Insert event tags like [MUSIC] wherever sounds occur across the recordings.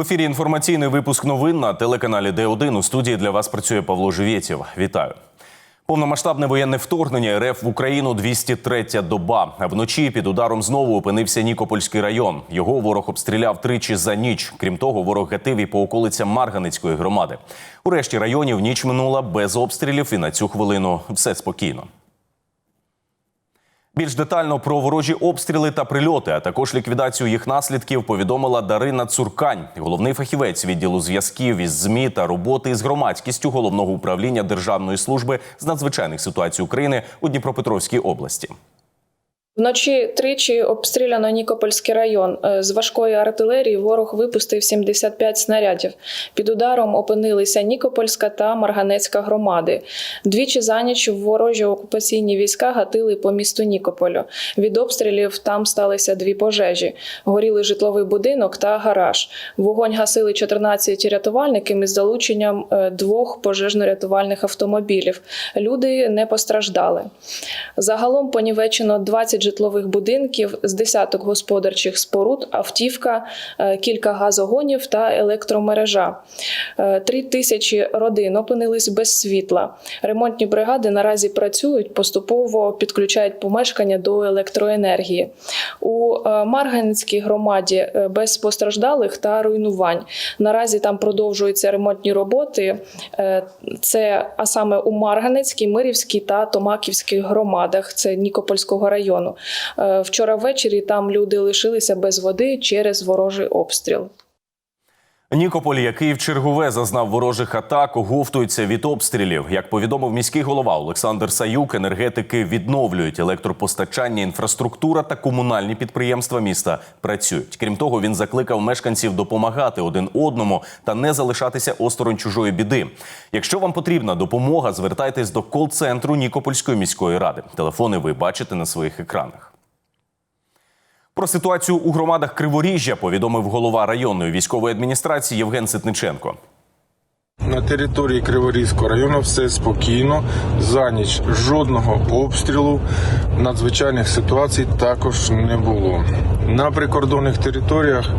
Ефірі інформаційний випуск новин на телеканалі Д1. У студії для вас працює Павло Живєтєв. Вітаю. Повномасштабне воєнне вторгнення РФ в Україну 203-я доба. Вночі під ударом знову опинився Нікопольський район. Його ворог обстріляв тричі за ніч. Крім того, ворог гатив і по околицям Марганецької громади. У решті районів ніч минула без обстрілів, і на цю хвилину все спокійно. Більш детально про ворожі обстріли та прильоти, а також ліквідацію їх наслідків, повідомила Дарина Цуркань, головний фахівець відділу зв'язків із змі та роботи з громадськістю головного управління Державної служби з надзвичайних ситуацій України у Дніпропетровській області. Вночі тричі обстріляно Нікопольський район. Е, З важкої артилерії ворог випустив 75 снарядів. Під ударом опинилися Нікопольська та Марганецька громади. Двічі за ніч ворожі окупаційні війська гатили по місту Нікополю. Від обстрілів там сталися дві пожежі: горіли житловий будинок та гараж. Вогонь гасили 14 рятувальників із залученням е, двох пожежно-рятувальних автомобілів. Люди не постраждали. Загалом понівечено 20 житлових будинків з десяток господарчих споруд, автівка, е, кілька газогонів та електромережа. Е, Три тисячі родин опинились без світла. Ремонтні бригади наразі працюють, поступово підключають помешкання до електроенергії. У е, Марганецькій громаді без постраждалих та руйнувань. Наразі там продовжуються ремонтні роботи. Це а саме у Марганецькій, Мирівській та Томаківських громадах. Це Нікопольського району. Е, Вчора ввечері там люди лишилися без води через ворожий обстріл. Нікополь, який в чергове зазнав ворожих атак, оговтується від обстрілів. Як повідомив міський голова Олександр Саюк, енергетики відновлюють електропостачання, інфраструктура та комунальні підприємства міста працюють. Крім того, він закликав мешканців допомагати один одному та не залишатися осторонь чужої біди. Якщо вам потрібна допомога, звертайтесь до кол-центру Нікопольської міської ради. Телефони ви бачите на своїх екранах. Про ситуацію у громадах Криворіжжя повідомив голова районної військової адміністрації Євген Ситниченко. На території Криворізького району все спокійно. За ніч жодного обстрілу надзвичайних ситуацій також не було. На прикордонних територіях,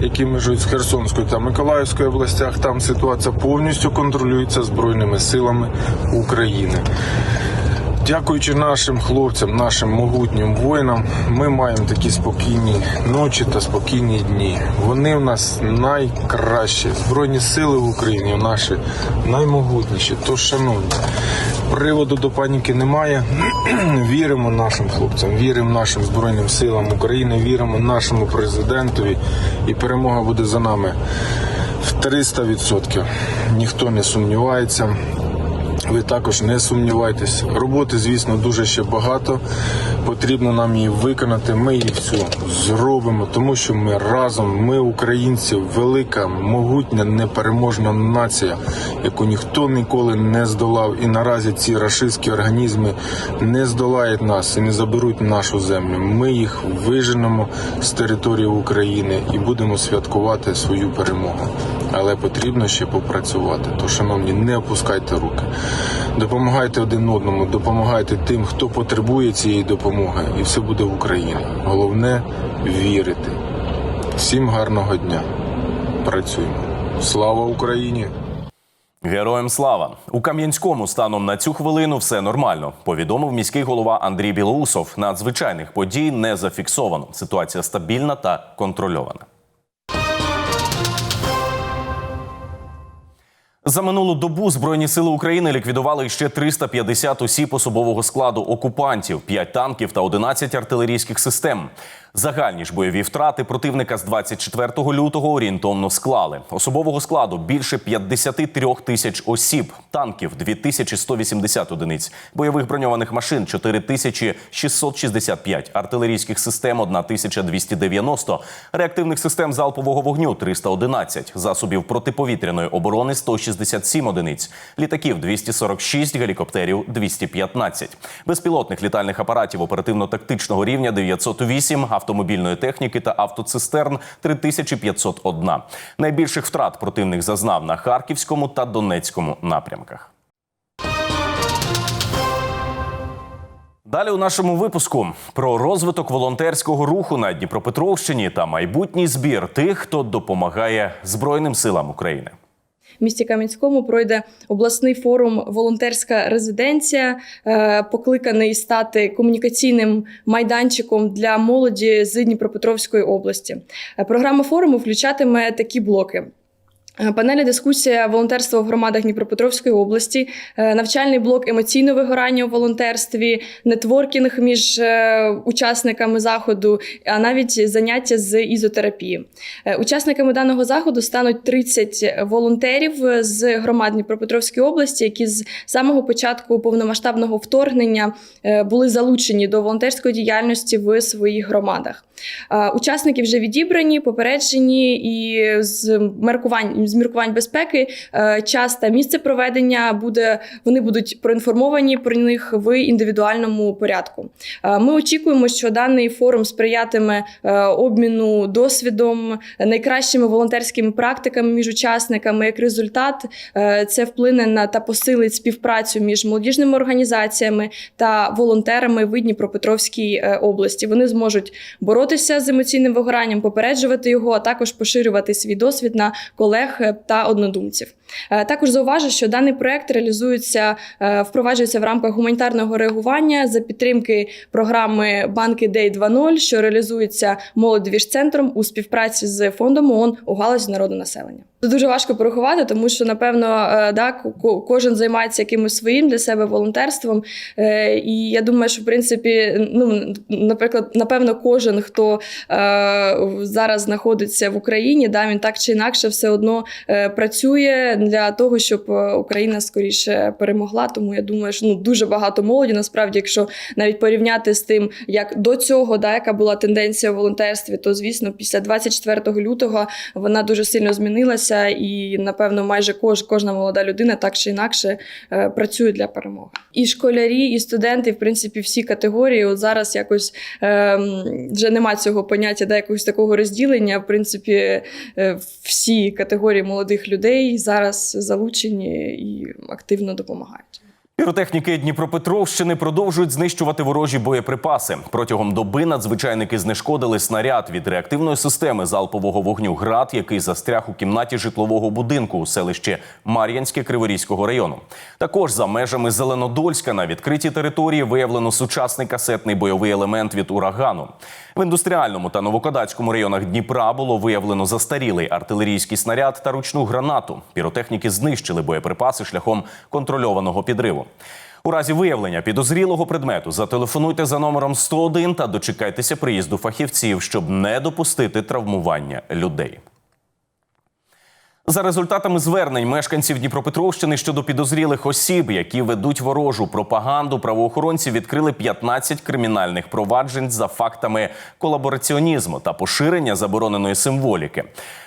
які межують з Херсонською та Миколаївською областях, там ситуація повністю контролюється Збройними силами України. Дякуючи нашим хлопцям, нашим могутнім воїнам, ми маємо такі спокійні ночі та спокійні дні. Вони в нас найкращі. Збройні сили в Україні наші наймогутніші. Тож, шановні, приводу до паніки немає. [CLEARS THROAT] віримо нашим хлопцям, віримо нашим збройним силам України, віримо нашому президентові, і перемога буде за нами в 300%. Ніхто не сумнівається. Ви також не сумнівайтесь. Роботи, звісно, дуже ще багато. Потрібно нам її виконати. Ми її всю зробимо, тому що ми разом, ми українці, велика, могутня, непереможна нація, яку ніхто ніколи не здолав. І наразі ці рашистські організми не здолають нас і не заберуть нашу землю. Ми їх виженемо з території України і будемо святкувати свою перемогу. Але потрібно ще попрацювати. То, шановні, не опускайте руки. Допомагайте один одному, допомагайте тим, хто потребує цієї допомоги, і все буде в Україні. Головне вірити. Всім гарного дня. Працюємо. Слава Україні! Героям слава у Кам'янському станом на цю хвилину все нормально. Повідомив міський голова Андрій Білоусов. Надзвичайних подій не зафіксовано. Ситуація стабільна та контрольована. За минулу добу Збройні сили України ліквідували ще 350 осіб особового складу окупантів, 5 танків та 11 артилерійських систем. Загальні ж бойові втрати противника з 24 лютого орієнтовно склали. Особового складу більше 53 тисяч осіб, танків 2180 одиниць, бойових броньованих машин 4665, артилерійських систем 1290, реактивних систем залпового вогню 311, засобів протиповітряної оборони 167 одиниць, літаків 246, гелікоптерів 215, безпілотних літальних апаратів оперативно-тактичного рівня 908, автомобільної техніки та автоцистерн 3501. Найбільших втрат противник зазнав на Харківському та Донецькому напрямках. Далі у нашому випуску про розвиток волонтерського руху на Дніпропетровщині та майбутній збір тих, хто допомагає Збройним силам України. Місті Кам'янському пройде обласний форум Волонтерська резиденція, е, покликаний стати комунікаційним майданчиком для молоді з Дніпропетровської області. Е, Програма форуму включатиме такі блоки. Е, Панелі дискусія волонтерство в громадах Дніпропетровської області, е, навчальний блок емоційне вигорання у волонтерстві, нетворкінг між е, учасниками заходу, а навіть заняття з ізотерапії. Учасниками даного заходу стануть 30 волонтерів з громад Дніпропетровської області, які з самого початку повномасштабного вторгнення були залучені до волонтерської діяльності в своїх громадах. Учасники вже відібрані, попереджені і з міркувань з міркувань безпеки е, час та місце проведення буде. Вони будуть проінформовані про них в індивідуальному порядку. Е, Ми очікуємо, що даний форум сприятиме е, обміну досвідом, найкращими волонтерськими практиками між учасниками. Як результат, це вплине на та посилить співпрацю між молодіжними організаціями та волонтерами в Дніпропетровській області. Вони зможуть боротися з емоційним вигоранням, попереджувати його, а також поширювати свій досвід на колег е, та однодумців. Е, Також зауважу, що даний проект реалізується, е, впроваджується в рамках гуманітарного реагування за підтримки програми Банки Дей 2.0, що реалізується молодвіж-центром у співпраці з фондом ООН у галузі народонаселення. Це дуже важко порахувати, тому що напевно е, да, кожен займається якимось своїм для себе волонтерством. І я думаю, що в принципі, ну наприклад, напевно, кожен, хто зараз знаходиться в Україні, да, він так чи інакше все одно працює для того, щоб е, Україна скоріше перемогла. Тому я думаю, що ну дуже багато молоді. Насправді, якщо навіть порівняти з тим, як до цього, да, яка була тенденція в волонтерстві, то звісно, після 24 лютого вона дуже сильно змінилася, і напевно, майже кож, кожна молода людина так чи інакше е, працює для перемоги. І школярі, і студенти, в принципі, всі категорії. От зараз якось е, вже нема цього поняття, да, якогось такого розділення. В принципі, е, всі категорії молодих людей зараз залучені і активно допомагають. Піротехніки Дніпропетровщини продовжують знищувати ворожі боєприпаси. Протягом доби надзвичайники знешкодили снаряд від реактивної системи залпового вогню ГРАД, який застряг у кімнаті житлового будинку у селищі Мар'янське Криворізького району. Також за межами Зеленодольська на відкритій території виявлено сучасний касетний бойовий елемент від урагану. В індустріальному та новокодацькому районах Дніпра було виявлено застарілий артилерійський снаряд та ручну гранату. Піротехніки знищили боєприпаси шляхом контрольованого підриву. У разі виявлення підозрілого предмету зателефонуйте за номером 101 та дочекайтеся приїзду фахівців, щоб не допустити травмування людей. За результатами звернень мешканців Дніпропетровщини щодо підозрілих осіб, які ведуть ворожу пропаганду, правоохоронці відкрили 15 кримінальних проваджень за фактами колабораціонізму та поширення забороненої символіки.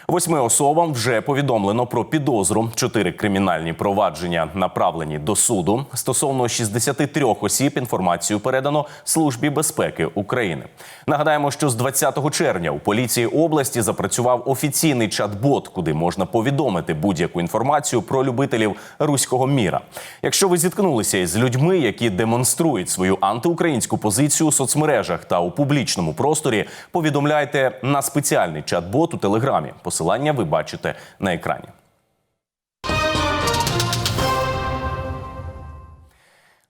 Восьми особам вже повідомлено про підозру. Чотири кримінальні провадження направлені до суду. Стосовно 63 осіб інформацію передано Службі безпеки України. Нагадаємо, що з 20 червня у поліції області запрацював офіційний чат-бот, куди можна повідомити будь-яку інформацію про любителів руського міра. Якщо ви зіткнулися із людьми, які демонструють свою антиукраїнську позицію у соцмережах та у публічному просторі, повідомляйте на спеціальний чат-бот у телеграмі. Посилання ви бачите на екрані.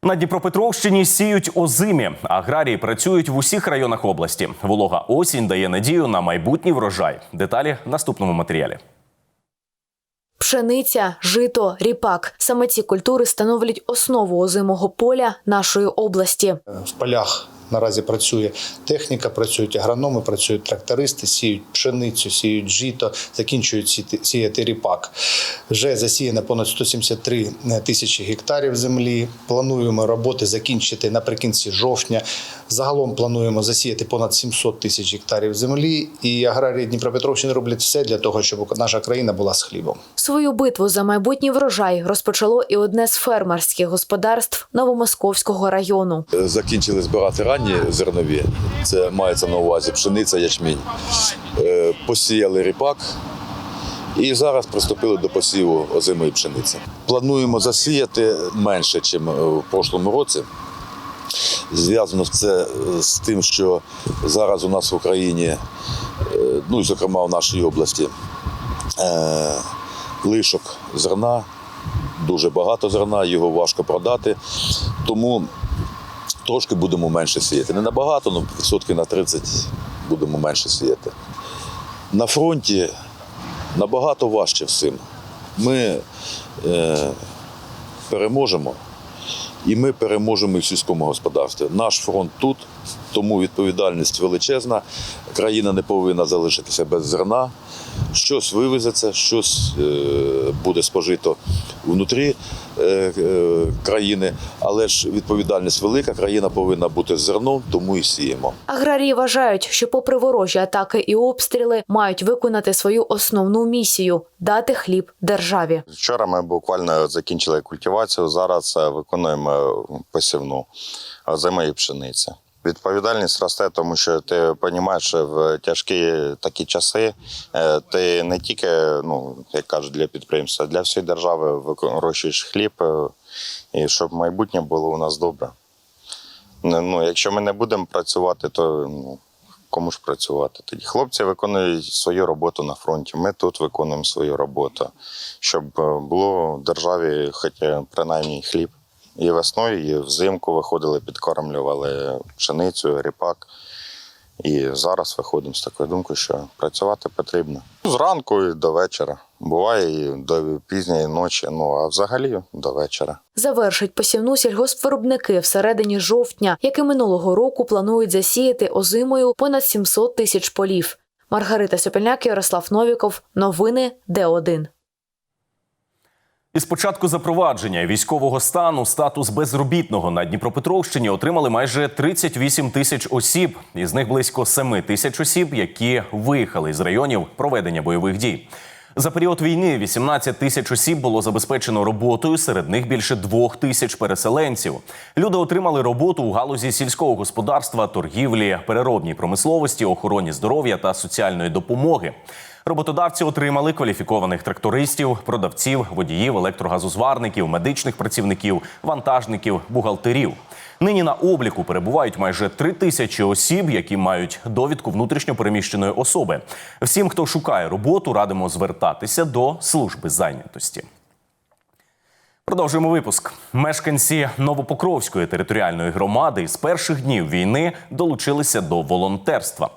На Дніпропетровщині сіють озимі. Аграрії працюють в усіх районах області. Волога осінь дає надію на майбутній врожай. Деталі в наступному матеріалі. Пшениця, жито, ріпак саме ці культури становлять основу озимого поля нашої області. В полях наразі працює техніка, працюють агрономи, працюють трактористи, сіють пшеницю, сіють жито, закінчують сіяти- сіяти ріпак. Вже засіяно понад 173 тисячі гектарів землі. Плануємо роботи закінчити наприкінці жовтня. Загалом плануємо засіяти понад 700 тисяч гектарів землі. І аграрії Дніпропетровщини роблять все для того, щоб наша країна була з хлібом. Свою битву за майбутній врожай розпочало і одне з фермерських господарств Новомосковського району. закінчили збирати ранні зернові. Це мається на увазі пшениця, ячмінь. Е, Посіяли ріпак і зараз приступили до посіву озимої пшениці. Плануємо засіяти менше, ніж в прошлому році. Зв'язано це е, з тим, що зараз у нас в Україні, е, ну і зокрема в нашій області, е, лишок зерна, дуже багато зерна, його важко продати. Тому трошки будемо менше сіяти. Не набагато, але відсотки на 30 будемо менше сіяти. На фронті набагато важче всім. Ми е, переможемо, і ми переможемо і в сільському господарстві. Наш фронт тут, тому відповідальність величезна. Країна не повинна залишитися без зерна. Щось вивезеться, щось е, буде спожито внутрі е, е, країни, але ж відповідальність велика. Країна повинна бути з зерном, тому і сіємо. Аграрії вважають, що, попри ворожі атаки і обстріли, мають виконати свою основну місію дати хліб державі. Вчора ми буквально закінчили культивацію. Зараз виконуємо посівну озимої пшениці. Відповідальність росте, тому що ти розумієш, що в тяжкі такі часи е, ти не тільки, ну як кажуть, для підприємства, для всієї держави вирощуєш хліб, е, і щоб майбутнє було у нас добре. Ну, якщо ми не будемо працювати, то ну, кому ж працювати тоді? Хлопці виконують свою роботу на фронті. Ми тут виконуємо свою роботу, щоб е, було в державі хоча принаймні хліб. І весною, і взимку виходили, підкормлювали пшеницю, ріпак. І зараз виходимо з такою думкою, що працювати потрібно. Зранку і до вечора. Буває і до пізньої ночі, ну а взагалі до вечора. Завершить посівну сільгоспвиробники всередині жовтня, як і минулого року планують засіяти озимою понад 700 тисяч полів. Маргарита Сопельняк, Ярослав Новіков. Новини Д1. Із початку запровадження військового стану статус безробітного на Дніпропетровщині отримали майже 38 тисяч осіб. Із них близько 7 тисяч осіб, які виїхали з районів проведення бойових дій. За період війни 18 тисяч осіб було забезпечено роботою. Серед них більше двох тисяч переселенців. Люди отримали роботу у галузі сільського господарства, торгівлі, переробній промисловості, охороні здоров'я та соціальної допомоги. Роботодавці отримали кваліфікованих трактористів, продавців, водіїв, електрогазозварників, медичних працівників, вантажників, бухгалтерів. Нині на обліку перебувають майже три тисячі осіб, які мають довідку внутрішньопереміщеної особи. Всім, хто шукає роботу, радимо звертатися до служби зайнятості. Продовжуємо випуск. Мешканці Новопокровської територіальної громади з перших днів війни долучилися до волонтерства.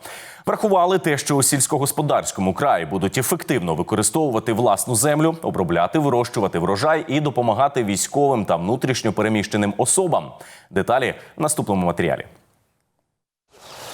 Врахували те, що у сільськогосподарському краї будуть ефективно використовувати власну землю, обробляти, вирощувати врожай і допомагати військовим та внутрішньо переміщеним особам. Деталі в наступному матеріалі.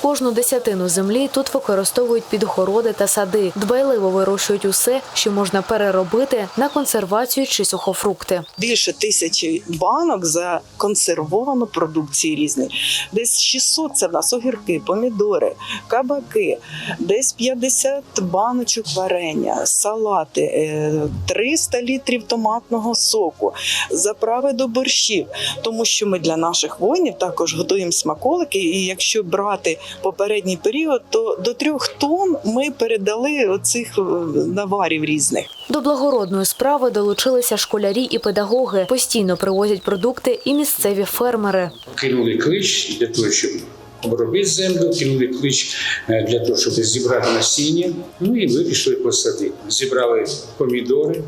Кожну десятину землі тут використовують під городи та сади. Дбайливо вирощують усе, що можна переробити на консервацію чи сухофрукти. більше тисячі банок за консервовану продукцію різні. Десь 600 це в нас огірки, помідори, кабаки, десь 50 баночок варення, салати, е, 300 літрів томатного соку, заправи до борщів. Тому що ми для наших воїнів також готуємо смаколики. І якщо брати попередній період, то до трьох тонн ми передали оцих е, наварів різних. До благородної справи долучилися школярі і педагоги. Постійно привозять продукти і місцеві фермери. кинули клич для того, щоб обробити землю, кинули клич е, для того, щоб зібрати насіння. Ну і вирішили посадити. Зібрали помідори,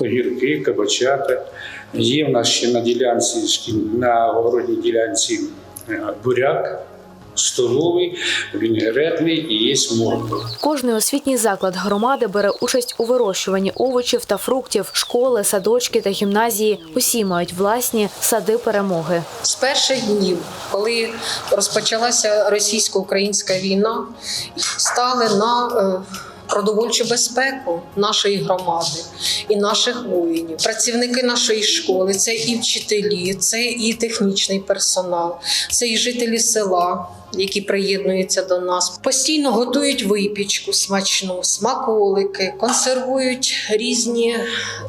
огірки, кабачата. Є в нас ще на ділянці на огородній ділянці е, буряк. Столовий, вінегретний і є морква. Кожний освітній заклад громади бере участь у вирощуванні овочів та фруктів. Школи, садочки та гімназії усі мають власні сади перемоги. з перших днів, коли розпочалася російсько-українська війна, стали на е, продовольчу безпеку нашої громади і наших воїнів. Працівники нашої школи це і вчителі, це і технічний персонал, це і жителі села. Які приєднуються до нас, постійно готують випічку смачну, смаколики, консервують різні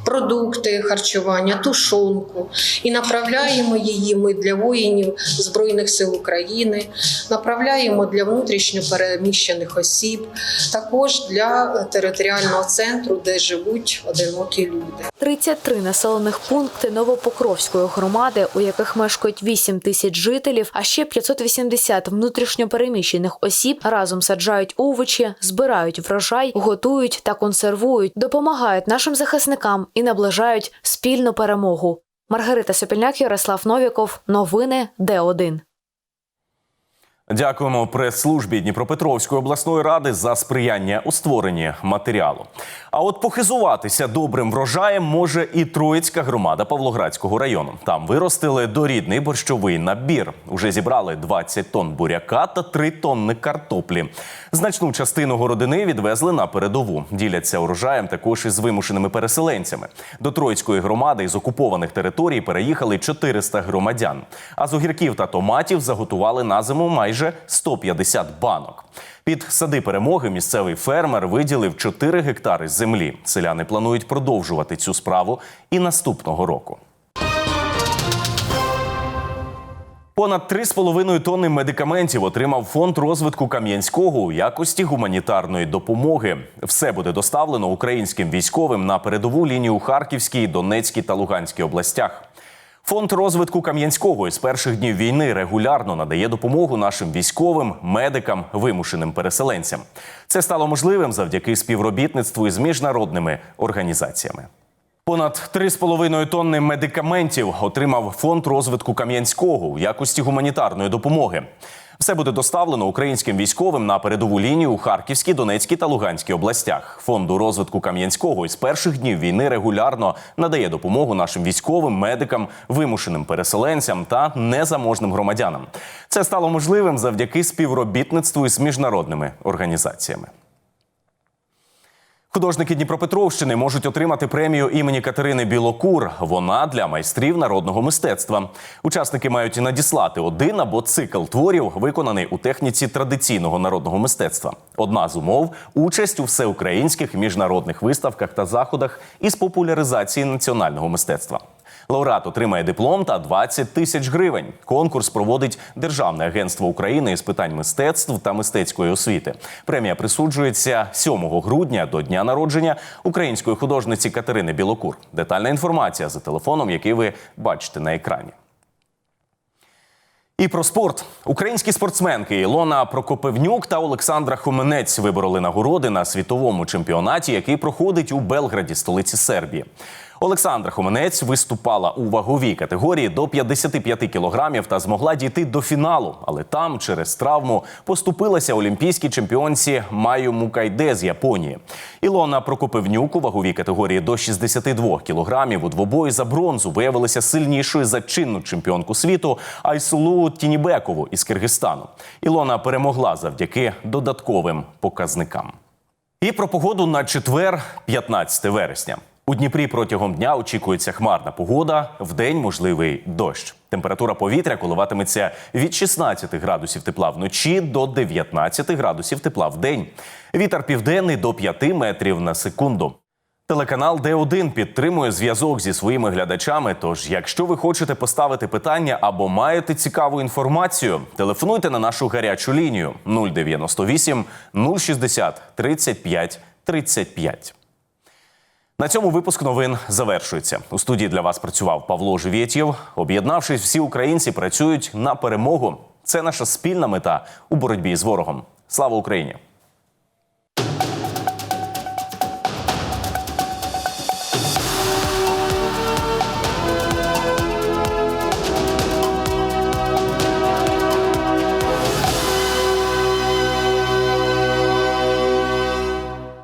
продукти харчування, тушонку. І направляємо її ми для воїнів Збройних сил України, направляємо для внутрішньо переміщених осіб, також для територіального центру, де живуть одинокі люди. 33 населених пункти Новопокровської громади, у яких мешкають 8 тисяч жителів, а ще 580 внутрішньопереміщених осіб разом саджають овочі, збирають врожай, готують та консервують, допомагають нашим захисникам і наближають спільну перемогу. Маргарита Сопільняк, Ярослав Новіков. Новини Д1. Дякуємо прес-службі Дніпропетровської обласної ради за сприяння у створенні матеріалу. А от похизуватися добрим врожаєм може і Троїцька громада Павлоградського району. Там виростили дорідний борщовий набір. Уже зібрали 20 тонн буряка та 3 тонни картоплі. Значну частину городини відвезли на передову. Діляться урожаєм також із вимушеними переселенцями. До Троїцької громади із окупованих територій переїхали 400 громадян. А з огірків та томатів заготували на зиму майже 150 банок. Під сади перемоги місцевий фермер виділив 4 гектари землі. Селяни планують продовжувати цю справу і наступного року. Понад 3,5 тонни медикаментів отримав фонд розвитку Кам'янського у якості гуманітарної допомоги. Все буде доставлено українським військовим на передову лінію у Харківській, Донецькій та Луганській областях. Фонд розвитку Кам'янського із перших днів війни регулярно надає допомогу нашим військовим, медикам, вимушеним переселенцям. Це стало можливим завдяки співробітництву із міжнародними організаціями. Понад 3,5 тонни медикаментів отримав фонд розвитку Кам'янського у якості гуманітарної допомоги. Все буде доставлено українським військовим на передову лінію у Харківській, Донецькій та Луганській областях. Фонду розвитку Кам'янського із перших днів війни регулярно надає допомогу нашим військовим, медикам, вимушеним переселенцям та незаможним громадянам. Це стало можливим завдяки співробітництву із міжнародними організаціями. Художники Дніпропетровщини можуть отримати премію імені Катерини Білокур. Вона для майстрів народного мистецтва. Учасники мають надіслати один або цикл творів, виконаний у техніці традиційного народного мистецтва. Одна з умов участь у всеукраїнських міжнародних виставках та заходах із популяризації національного мистецтва. Лауреат отримає диплом та 20 тисяч гривень. Конкурс проводить Державне агентство України із питань мистецтв та мистецької освіти. Премія присуджується 7 грудня до дня народження української художниці Катерини Білокур. Детальна інформація за телефоном, який ви бачите на екрані. І про спорт українські спортсменки Ілона Прокопивнюк та Олександра Хоменець вибороли нагороди на світовому чемпіонаті, який проходить у Белграді, столиці Сербії. Олександра Хоменець виступала у ваговій категорії до 55 кілограмів та змогла дійти до фіналу, але там через травму поступилася олімпійській чемпіонці Маю Мукайде з Японії. Ілона Прокопивнюк у ваговій категорії до 62 кілограмів у двобої за бронзу виявилася сильнішою за чинну чемпіонку світу Айсулу Тінібекову із Киргизстану. Ілона перемогла завдяки додатковим показникам. І про погоду на четвер, 15 вересня. У Дніпрі протягом дня очікується хмарна погода, вдень можливий дощ. Температура повітря коливатиметься від 16 градусів тепла вночі до 19 градусів тепла в день. Вітер південний до 5 метрів на секунду. Телеканал Д1 підтримує зв'язок зі своїми глядачами. Тож, якщо ви хочете поставити питання або маєте цікаву інформацію, телефонуйте на нашу гарячу лінію 098 060 35 35. На цьому випуск новин завершується. У студії для вас працював Павло Живєтєв. Об'єднавшись, всі українці працюють на перемогу. Це наша спільна мета у боротьбі з ворогом. Слава Україні!